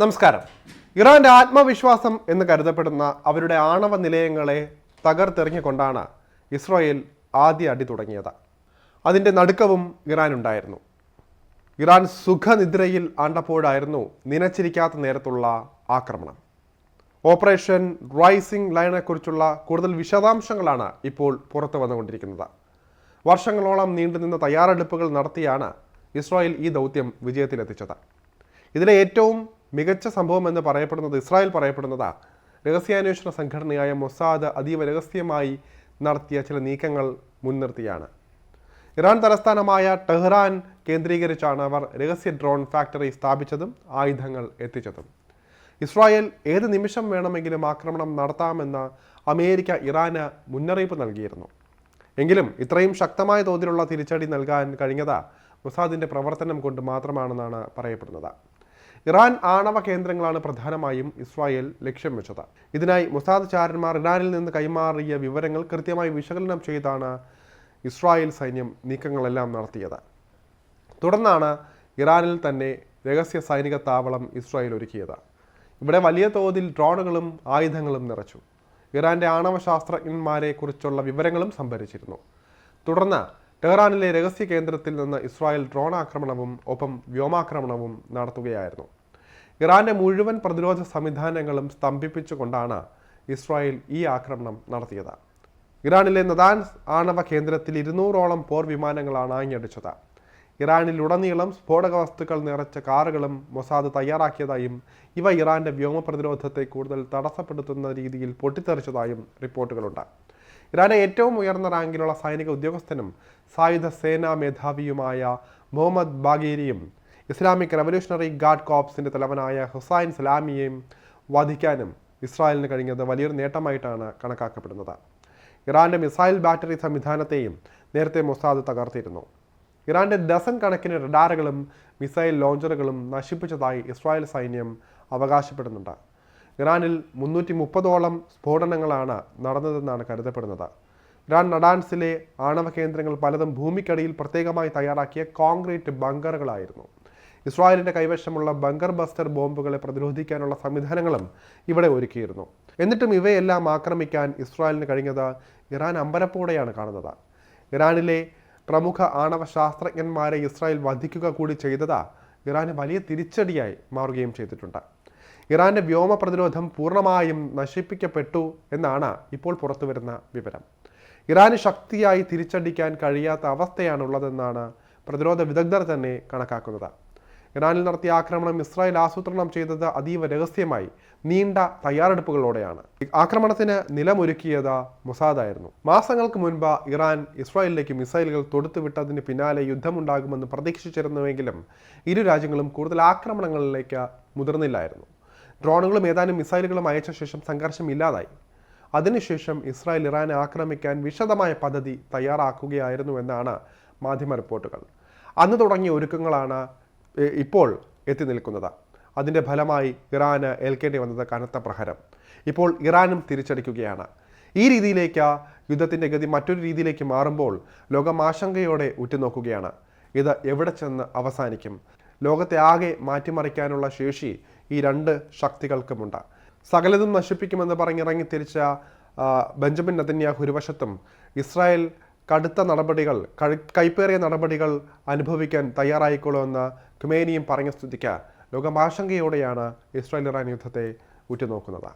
നമസ്കാരം. ഇറാന്റെ ആത്മവിശ്വാസം എന്ന് കരുതപ്പെടുന്ന അവരുടെ ആണവ നിലയങ്ങളെ തകർത്തെറിഞ്ഞുകൊണ്ടാണ് ഇസ്രായേൽ ആദ്യ അടി തുടങ്ങിയത്. അതിന്റെ നടുക്കവും ഇറാൻ ഉണ്ടായിരുന്നു ഇറാൻ സുഖനിദ്രയിൽ ആണ്ടപ്പോഴായിരുന്നു നനച്ചിരിക്കാത്ത നേരത്തുള്ള ആക്രമണം. ഓപ്പറേഷൻ റൈസിംഗ് ലൈനെക്കുറിച്ചുള്ള കൂടുതൽ വിശദാംശങ്ങളാണ് ഇപ്പോൾ പുറത്തു വന്നുകൊണ്ടിരിക്കുന്നത്. വർഷങ്ങളോളം നീണ്ടുനിന്ന തയ്യാറെടുപ്പുകൾ നടത്തിയാണ് ഇസ്രായേൽ ഈ ദൗത്യം വിജയത്തിലെത്തിച്ചത്. ഇതിലെ ഏറ്റവും മികച്ച സംഭവം എന്ന് പറയപ്പെടുന്നത് ഇസ്രായേൽ പറയപ്പെടുന്നതാ. രഹസ്യാന്വേഷണ സംഘടനയായ മൊസാദ് അതീവ രഹസ്യമായി നടത്തിയ ചില നീക്കങ്ങൾ മുൻനിർത്തിയാണ്. ഇറാൻ തലസ്ഥാനമായ ടെഹ്റാൻ കേന്ദ്രീകരിച്ചാണ് അവർ രഹസ്യ ഡ്രോൺ ഫാക്ടറി സ്ഥാപിച്ചതും ആയുധങ്ങൾ എത്തിച്ചതും. ഇസ്രായേൽ ഏത് നിമിഷം വേണമെങ്കിലും ആക്രമണം നടത്താമെന്ന് അമേരിക്ക ഇറാന് മുന്നറിയിപ്പ് നൽകിയിരുന്നു. എങ്കിലും ഇത്രയും ശക്തമായ തോതിലുള്ള തിരിച്ചടി നൽകാൻ കഴിഞ്ഞത് മുസാദിന്റെ പ്രവർത്തനം കൊണ്ട് മാത്രമാണെന്നാണ് പറയപ്പെടുന്നത്. ഇറാൻ ആണവ കേന്ദ്രങ്ങളാണ് പ്രധാനമായും ഇസ്രായേൽ ലക്ഷ്യം വെച്ചത്. ഇതിനായി മുസാദ് ചാരന്മാർ ഇറാനിൽ നിന്ന് കൈമാറിയ വിവരങ്ങൾ കൃത്യമായി വിശകലനം ചെയ്താണ് ഇസ്രായേൽ സൈന്യം നീക്കങ്ങളെല്ലാം നടത്തിയത്. തുടർന്നാണ് ഇറാനിൽ തന്നെ രഹസ്യ സൈനിക താവളം ഇസ്രായേൽ ഒരുക്കിയത്. ഇവിടെ വലിയ തോതിൽ ഡ്രോണുകളും ആയുധങ്ങളും നിറച്ചു. ഇറാന്റെ ആണവ ശാസ്ത്രജ്ഞന്മാരെ കുറിച്ചുള്ള വിവരങ്ങളും സംഭരിച്ചിരുന്നു. തുടർന്ന് ടെഹ്റാനിലെ രഹസ്യ കേന്ദ്രത്തിൽ നിന്ന് ഇസ്രായേൽ ഡ്രോൺ ആക്രമണവും ഒപ്പം വ്യോമാക്രമണവും നടത്തുകയായിരുന്നു. ഇറാന്റെ മുഴുവൻ പ്രതിരോധ സംവിധാനങ്ങളും സ്തംഭിപ്പിച്ചുകൊണ്ടാണ് ഇസ്രായേൽ ഈ ആക്രമണം നടത്തിയത്. ഇറാനിലെ നദാൻ ആണവ കേന്ദ്രത്തിൽ ഇരുന്നൂറോളം പോർ വിമാനങ്ങളാണ് ആഞ്ഞടിച്ചത് ഇറാനിലുടനീളം സ്ഫോടക വസ്തുക്കൾ നിറച്ച കാറുകളും മൊസാദ് തയ്യാറാക്കിയതായും ഇവ ഇറാന്റെ വ്യോമ പ്രതിരോധത്തെ കൂടുതൽ തടസ്സപ്പെടുത്തുന്ന രീതിയിൽ പൊട്ടിത്തെറിച്ചതായും റിപ്പോർട്ടുകളുണ്ട്. ഇറാനെ ഏറ്റവും ഉയർന്ന റാങ്കിലുള്ള സൈനിക ഉദ്യോഗസ്ഥനും സായുധ സേനാ മേധാവിയുമായ മുഹമ്മദ് ബാഗേരിയും ഇസ്ലാമിക് റവല്യൂഷണറി ഗാർഡ് കോപ്സിന്റെ തലവനായ ഹുസൈൻ സലാമിയെയും വധിക്കാനും ഇസ്രായേലിന് കഴിഞ്ഞത് വലിയൊരു നേട്ടമായിട്ടാണ് കണക്കാക്കപ്പെടുന്നത്. ഇറാന്റെ മിസൈൽ ബാറ്ററി സംവിധാനത്തെയും നേരത്തെ മൊസാദ് തകർത്തിരുന്നു. ഇറാന്റെ ഡസൻ കണക്കിന് റഡാറുകളും മിസൈൽ ലോഞ്ചറുകളും നശിപ്പിച്ചതായി ഇസ്രായേൽ സൈന്യം അവകാശപ്പെടുന്നുണ്ട്. ഇറാനിൽ മുന്നൂറ്റി മുപ്പതോളം സ്ഫോടനങ്ങളാണ് നടന്നതെന്നാണ് കരുതപ്പെടുന്നത്. ഇറാൻ നഡാൻസിലെ ആണവ കേന്ദ്രങ്ങൾ പലതും ഭൂമിക്കടിയിൽ പ്രത്യേകമായി തയ്യാറാക്കിയ കോൺക്രീറ്റ് ബങ്കറുകളായിരുന്നു. ഇസ്രായേലിന്റെ കൈവശമുള്ള ബങ്കർ ബസ്റ്റർ ബോംബുകളെ പ്രതിരോധിക്കാനുള്ള സംവിധാനങ്ങളും ഇവിടെ ഒരുക്കിയിരുന്നു. എന്നിട്ടും ഇവയെല്ലാം ആക്രമിക്കാൻ ഇസ്രായേലിന് കഴിഞ്ഞത് ഇറാൻ അമ്പരപ്പോടെയാണ് കാണുന്നത്. ഇറാനിലെ പ്രമുഖ ആണവ ശാസ്ത്രജ്ഞന്മാരെ ഇസ്രായേൽ വധിക്കുക കൂടി ചെയ്തത് ഇറാന് വലിയ തിരിച്ചടിയായി മാറുകയും ചെയ്തിട്ടുണ്ട്. ഇറാന്റെ വ്യോമ പ്രതിരോധം പൂർണമായും നശിപ്പിക്കപ്പെട്ടു എന്നാണ് ഇപ്പോൾ പുറത്തുവരുന്ന വിവരം. ഇറാന് ശക്തിയായി തിരിച്ചടിക്കാൻ കഴിയാത്ത അവസ്ഥയാണുള്ളതെന്നാണ് പ്രതിരോധ വിദഗ്ധർ തന്നെ കണക്കാക്കുന്നത്. ഇറാനിൽ നടത്തിയ ആക്രമണം ഇസ്രായേൽ ആസൂത്രണം ചെയ്തത് അതീവ രഹസ്യമായി നീണ്ട തയ്യാറെടുപ്പുകളോടെയാണ്. ആക്രമണത്തിന് നിലമൊരുക്കിയത് മൊസാദായിരുന്നു. മാസങ്ങൾക്ക് മുൻപ് ഇറാൻ ഇസ്രായേലിലേക്ക് മിസൈലുകൾ തൊടുത്തുവിട്ടതിന് പിന്നാലെ യുദ്ധമുണ്ടാകുമെന്ന് പ്രതീക്ഷിച്ചിരുന്നുവെങ്കിലും ഇരു രാജ്യങ്ങളും കൂടുതൽ ആക്രമണങ്ങളിലേക്ക് മുതിർന്നില്ലായിരുന്നു. ഡ്രോണുകളും ഏതാനും മിസൈലുകളും അയച്ച ശേഷം സംഘർഷം ഇല്ലാതായി. അതിനുശേഷം ഇസ്രായേൽ ഇറാനെ ആക്രമിക്കാൻ വിശദമായ പദ്ധതി തയ്യാറാക്കുകയായിരുന്നു എന്നാണ് മാധ്യമ റിപ്പോർട്ടുകൾ. അന്ന് തുടങ്ങിയ ഒരുക്കങ്ങളാണ് ഇപ്പോൾ എത്തി നിൽക്കുന്നത്. അതിന്റെ ഫലമായി ഇറാന് ഏൽക്കേണ്ടി വന്നത് കനത്ത പ്രഹരം. ഇപ്പോൾ ഇറാനും തിരിച്ചടിക്കുകയാണ്. ഈ രീതിയിലേക്ക് യുദ്ധത്തിന്റെ ഗതി മറ്റൊരു രീതിയിലേക്ക് മാറുമ്പോൾ ലോകം ആശങ്കയോടെ ഉറ്റുനോക്കുകയാണ്. ഇത് എവിടെ ചെന്ന് അവസാനിക്കും? ലോകത്തെ ആകെ മാറ്റിമറിക്കാനുള്ള ശേഷി ഈ രണ്ട് ശക്തികൾക്കുമുണ്ട്. സകലതും നശിപ്പിക്കുമെന്ന് പറഞ്ഞിറങ്ങി തിരിച്ച ബെഞ്ചമിൻ നെതന്യാഹു ഒരു വശത്തും ഇസ്രായേൽ കടുത്ത നടപടികൾ കൈപ്പേറിയ നടപടികൾ അനുഭവിക്കാൻ തയ്യാറായിക്കൊള്ളുമെന്ന് ഖുമേനിയും പറഞ്ഞ സ്ഥിതിക്ക് ലോകം ആശങ്കയോടെയാണ് ഇസ്രായേൽ ഇറാൻ യുദ്ധത്തെ ഉറ്റുനോക്കുന്നത്.